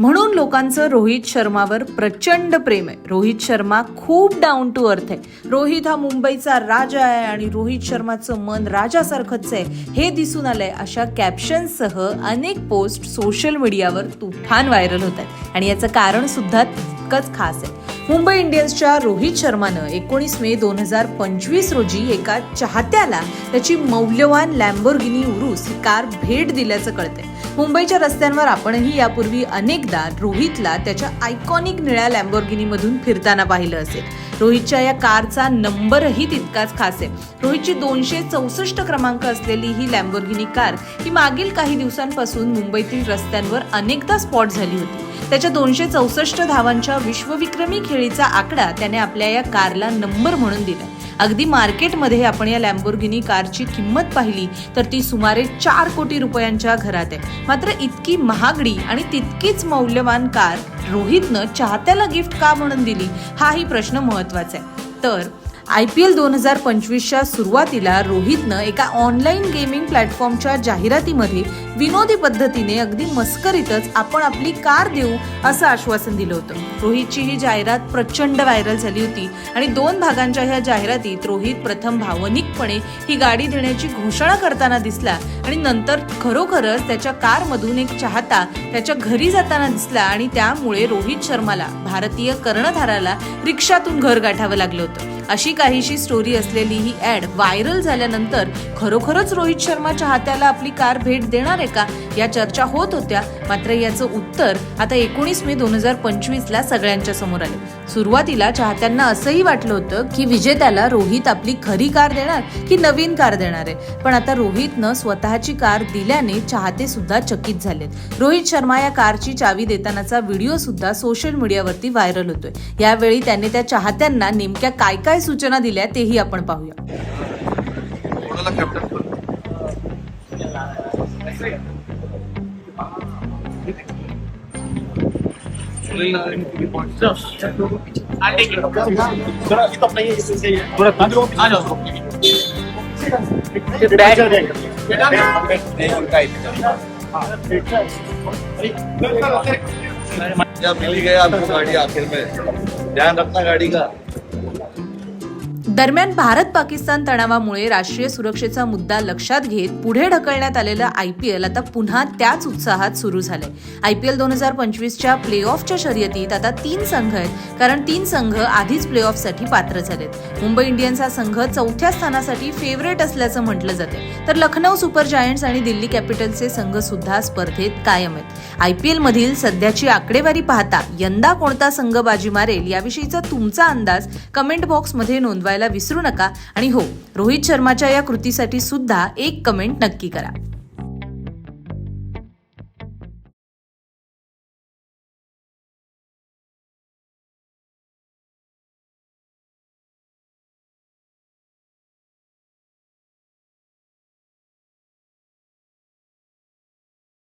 म्हणून लोकांचं रोहित शर्मावर प्रचंड प्रेम आहे. रोहित शर्मा खूप डाऊन टू अर्थ आहे. रोहित हा मुंबईचा राजा आहे आणि रोहित शर्माचं मन राजासारखंच आहे. हे दिसून आलंय अशा कॅप्शनसह अनेक पोस्ट सोशल मीडियावर तुफान व्हायरल होत आहेत. आणि याचं कारण सुद्धा तितकंच खास आहे. मुंबई इंडियन्सच्या रोहित शर्मानं एकोणीस मे दोन हजार पंचवीस रोजी एका चाहत्याला त्याची मौल्यवान लॅम्बोर्गिनी उरूस ही कार भेट दिल्याचं कळतंय. मुंबईच्या रस्त्यांवर आपणही यापूर्वी अनेकदा रोहितला त्याच्या आयकॉनिक निळ्या लॅम्बोर्गिनी मधून फिरताना पाहिलं असेल. रोहितच्या या कारचा नंबरही तितकाच खास आहे. रोहितची दोनशे चौसष्ट क्रमांक असलेली ही लॅम्बोर्गिनी कार ही मागील काही दिवसांपासून मुंबईतील रस्त्यांवर अनेकदा स्पॉट झाली होती. त्याच्या दोनशे चौसष्ट धावांच्या विश्वविक्रमी खेळीचा आकडा त्याने आपल्या या कारला नंबर म्हणून दिला. अगदी मार्केटमध्ये आपण या लॅम्बोर्गिनी कारची किंमत पाहिली तर ती सुमारे चार कोटी रुपयांच्या घरात आहे. मात्र इतकी महागडी आणि तितकीच मौल्यवान कार रोहितनं चाहत्याला गिफ्ट का म्हणून दिली हाही प्रश्न महत्त्वाचा आहे. तर आय पी एल दोन हजार पंचवीसच्या सुरुवातीला रोहितनं एका ऑनलाईन गेमिंग प्लॅटफॉर्मच्या जाहिरातीमध्ये विनोदी पद्धतीने अगदी मस्करीतच आपण आपली कार देऊ असं आश्वासन दिलं होतं. रोहितची ही जाहिरात प्रचंड व्हायरल झाली होती आणि दोन भागांच्या ह्या जाहिरातीत रोहित प्रथम भावनिकपणे ही गाडी देण्याची घोषणा करताना दिसला आणि नंतर खरोखरच त्याच्या कारमधून एक चाहता त्याच्या घरी जाताना दिसला आणि त्यामुळे रोहित शर्माला भारतीय कर्णधाराला रिक्षातून घर गाठावं लागलं होतं. अशी काहीशी स्टोरी असलेली ही ऍड व्हायरल झाल्यानंतर खरोखरच रोहित शर्मा चाहत्याला आपली कार भेट देणार आहे का? या चर्चा होत होत्या. मात्र याचं उत्तर आता एकोणीस मे दोन हजार पंचवीस ला सगळ्यांच्या समोर आले. सुरुवातीला चाहत्यांना असंही वाटलं होतं की विजेत्याला रोहित आपली खरी कार देणार की नवीन कार देणार आहे. पण आता रोहितनं स्वतःची कार दिल्याने चाहते सुद्धा चकित झालेत. रोहित शर्मा या कारची चावी देतानाचा व्हिडिओ सुद्धा सोशल मीडियावरती व्हायरल होतोय. यावेळी त्याने त्या चाहत्यांना नेमक्या काय काय सूचना दिल्या तेही आपण पाहूया. जब मिल गया आपको गाड़ी आखिर में ध्यान रखना गाड़ी का। दरम्यान भारत पाकिस्तान तणावामुळे राष्ट्रीय सुरक्षेचा मुद्दा लक्षात घेत पुढे ढकलण्यात आलेलं आय पी एल आता पुन्हा त्याच उत्साहात सुरू झालंय. एल दोन हजार पंचवीसच्या प्ले ऑफच्या शर्यतीत आता तीन संघ आहेत कारण तीन संघ आधीच प्ले ऑफसाठी पात्र झालेत. मुंबई इंडियन्स हा संघ चौथ्या स्थानासाठी फेवरेट असल्याचं म्हटलं जाते तर लखनौ सुपर जायंट्स आणि दिल्ली कॅपिटल्सचे संघ सुद्धा स्पर्धेत कायम आहेत. आय पी एलमधील सध्याची आकडेवारी पाहता यंदा कोणता संघ बाजी मारेल याविषयीचा तुमचा अंदाज कमेंट बॉक्समध्ये नोंदवायला विसरू नका. आणि हो रोहित शर्माच्या या कृतीसाठी सुद्धा एक कमेंट नक्की करा.